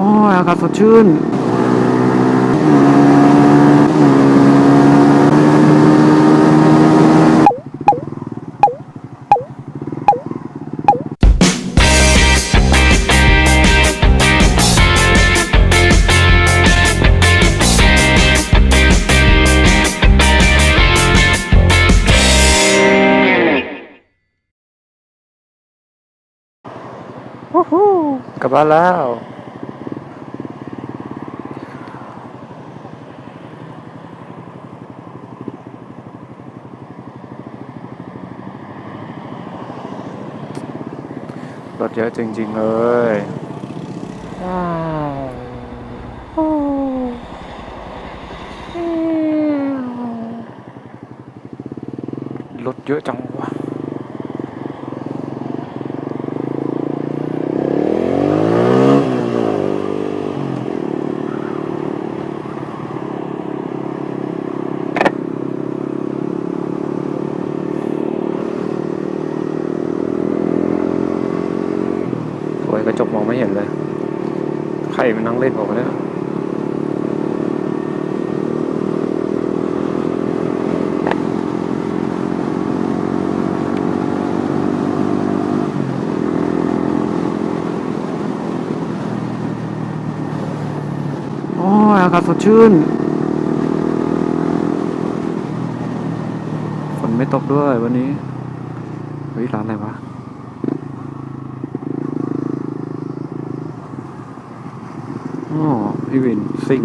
อ้ยอากาศสดชื่นวู้ฮู้กลับบ้านแล้ว เยอะจริง ๆ เลยว้าวโอ้รถเยอะจังวะ โอ้ยกระจกมองไม่เห็นเลย ใคร มันนั่งเล่นผมเนี่ยโอ้ยอากาศสดชื่น ฝนไม่ตกด้วยวันนี้เฮ้ยร้านอะไรวะ พี่วินซิ่ง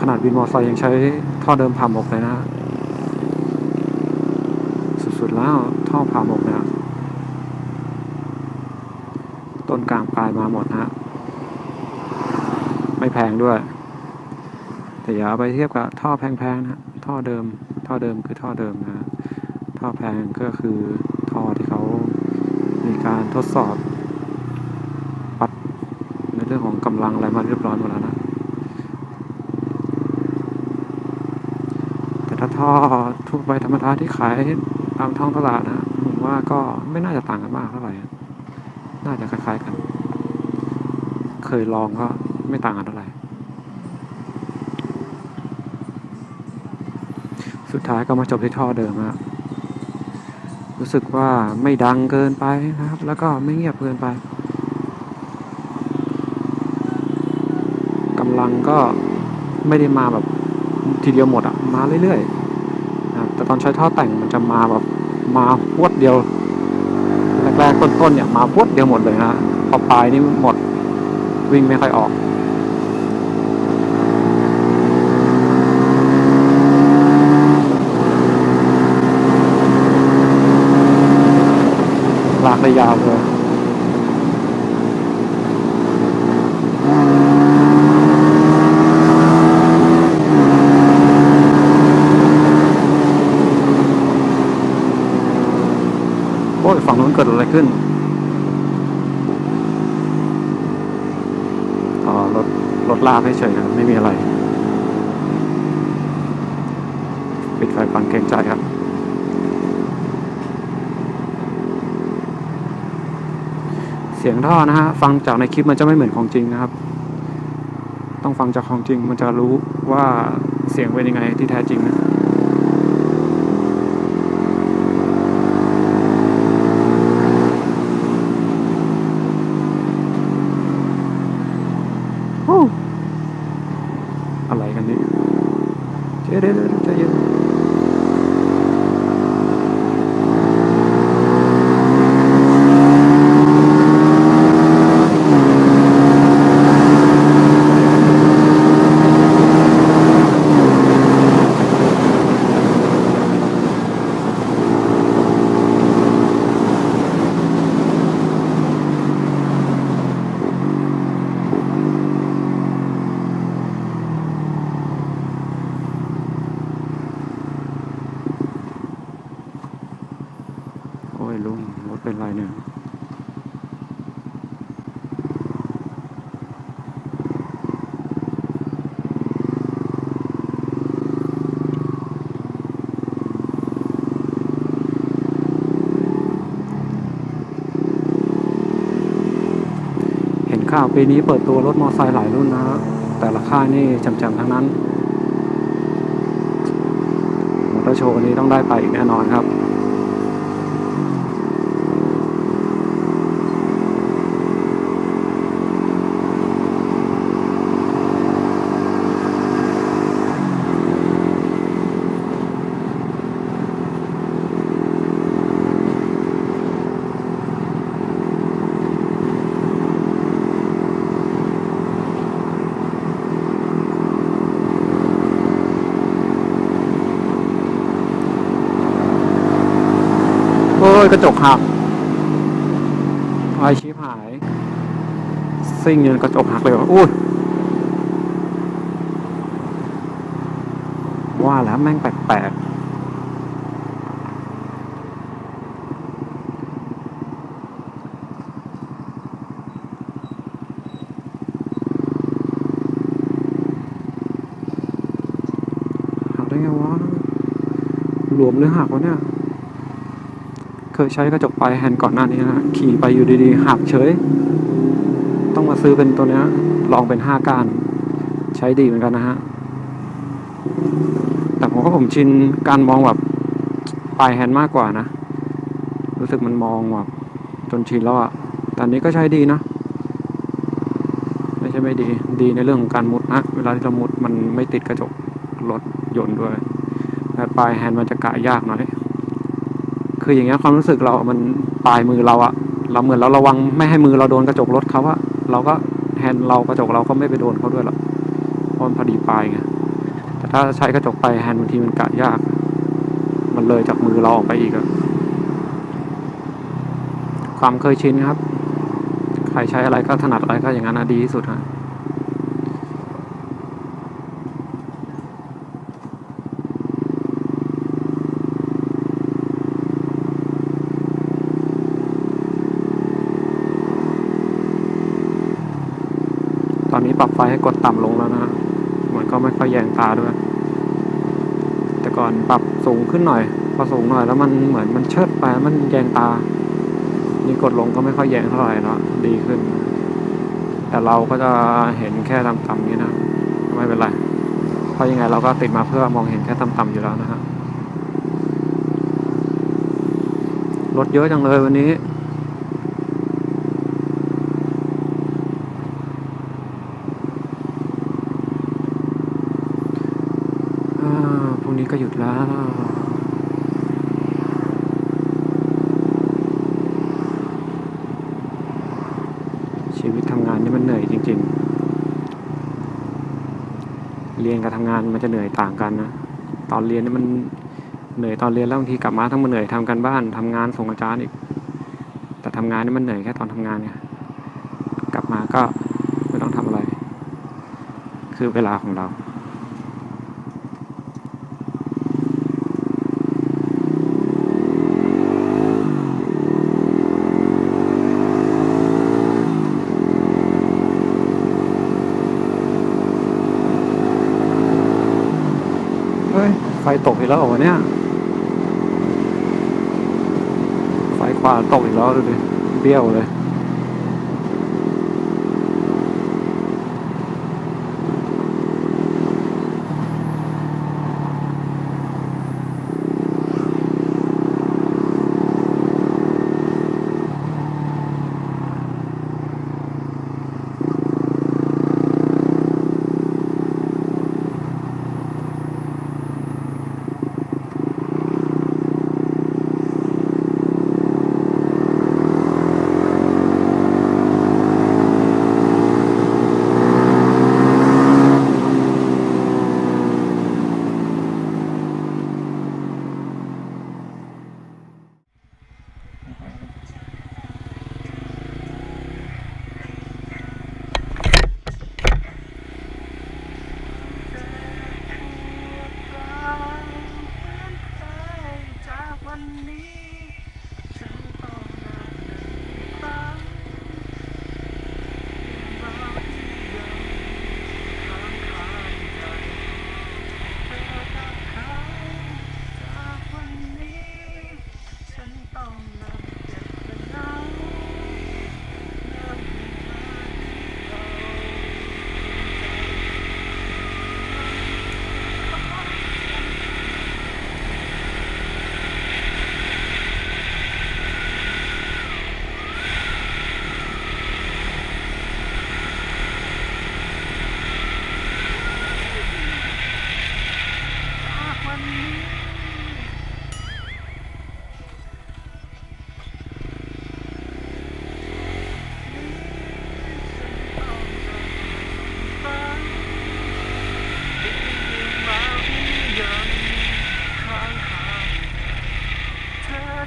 ขนาดวินมอเตอร์ไซค์ยังใช้ท่อเดิมผ่าหมกเลยนะ สุดๆแล้วท่อผ่าหมกเนี่ยต้นกลางปลายมาหมดนะฮะไม่แพงด้วย แต่อย่าเอาไปเทียบกับท่อแพงๆนะท่อเดิม ท่อเดิมคือท่อเดิมนะท่อแพงก็คือท่อที่เขา มีการทดสอบวัดในเรื่องของกำลังอะไรมาเรียบร้อยหมดแล้วนะ แต่ถ้าท่อทั่วไปธรรมดาที่ขายตามท้องตลาดนะผมว่าก็ไม่น่าจะต่างกันมากเท่าไหร่น่าจะคล้ายๆกัน เคยลองก็ไม่ต่างกันเท่าไหร่สุดท้ายก็มาจบที่ท่อเดิมอะ รู้สึกว่าไม่ดังเกินไปนะครับ แล้วก็ไม่เงียบเกินไปกำลังก็ไม่ได้มาแบบทีเดียวหมดอะมาเรื่อยๆนะแต่ตอนใช้ท่อแต่งมันจะมาแบบมาพวดเดียวแรกๆต้นๆเนี่ยมาพวดเดียวหมดเลยนะพอปลายนี่หมดวิ่งไม่ค่อยออก ลากได้ยาวเลยโอ้ยฝั่งนู้นเกิดอะไรขึ้นอ๋อรถรถลากให้เฉยครับไม่มีอะไร ปิดไฟฟังเกรงใจครับ เสียงท่อนะฮะฟังจากในคลิปมันจะไม่เหมือนของจริงนะครับ ต้องฟังจากของจริงมันจะรู้ว่าเสียงเป็นยังไงที่แท้จริงนะ เนี่ยข่าวปีนี้เปิดตัวรถมอเตอร์ไซค์หลายรุ่นนะะแต่ละค่ายนี่จำๆทั้งนั้นมอเตอร์โชว์นี้ต้องได้ไปอีกแน่นอนครับ ยกระจกหักไอชิบหาย ซิ่งจนกระจกหักเลยว่ะอุ้ยว่าแล้วแม่งแปลกๆหักได้ไงวะหลวมหรือหักวะเนี่ย ยใช้กระจกปลายแฮนด์ก่อนหน้านี้นะขี่ไปอยู่ดีๆหักเฉย ต้องมาซื้อเป็นตัวเนี้ยลองเป็นห้าก้าน ใช้ดีเหมือนกันนะฮะ แต่ผมก็ผมชินการมองแบบปลายแฮนด์มากกว่านะ รู้สึกมันมองแบบจนชินแล้วอะแต่อันนี้ก็ใช้ดีนะ ไม่ใช่ไม่ดี ดีในเรื่องของการมุดนะ เวลาที่เรามุดมันไม่ติดกระจกรถยนต์ด้วยแต่ปลายแฮนด์มันจะกะยากหน่อย คืออย่างเงี้ยความรู้สึกเรา มันปลายมือเราอะเราเหมือนเราระวังไม่ให้มือเราโดนกระจกรถเขาอะเราก็แฮนด์เรากระจกเราก็ไม่ไปโดนเขาด้วยหรอกเพราะมันพอดีปลายไงแต่ถ้าใช้กระจกไปแฮนด์บางทีมันกะยาก มันเลยจากมือเราออกไปอีกอะความเคยชินครับ ใครใช้อะไรก็ถนัดอะไรก็อย่างนั้นนะดีที่สุดฮะ ตอนนี้ปรับไฟให้กดต่ำลงแล้วนะมันก็ไม่ค่อยแยงตาด้วย แต่ก่อนปรับสูงขึ้นหน่อย พอสูงหน่อยแล้วมันเหมือนมันเชิดไปมันแยงตา นี่กดลงก็ไม่ค่อยแยงเท่าไหร่แล้วดีขึ้น แต่เราก็จะเห็นแค่ต่ำๆนี้นะ ไม่เป็นไร เพราะยังไงเราก็ติดมาเพื่อมองเห็นแค่ต่ำๆอยู่แล้วนะฮะ รถเยอะจังเลยวันนี้ อ่าพรุ่ง นี้ก็หยุดแล้ว ชีวิตทำงานนี่มันเหนื่อยจริง ๆ เรียนกับทำงานมันจะเหนื่อยต่างกันนะ ตอนเรียนนี่มันเหนื่อยตอนเรียนแล้วบางทีกลับมาทั้งมันเหนื่อยทำกันบ้านทำงานส่งอาจารย์อีก แต่ทำงานนี่มันเหนื่อยแค่ตอนทำงานเนี่ยกลับมาก็ไม่ต้องทำอะไร คือเวลาของเรา ตกอีกแล้ววะเนี่ยไฟขวาตกอีกแล้วดูดิเบี้ยวเลย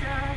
Gotcha.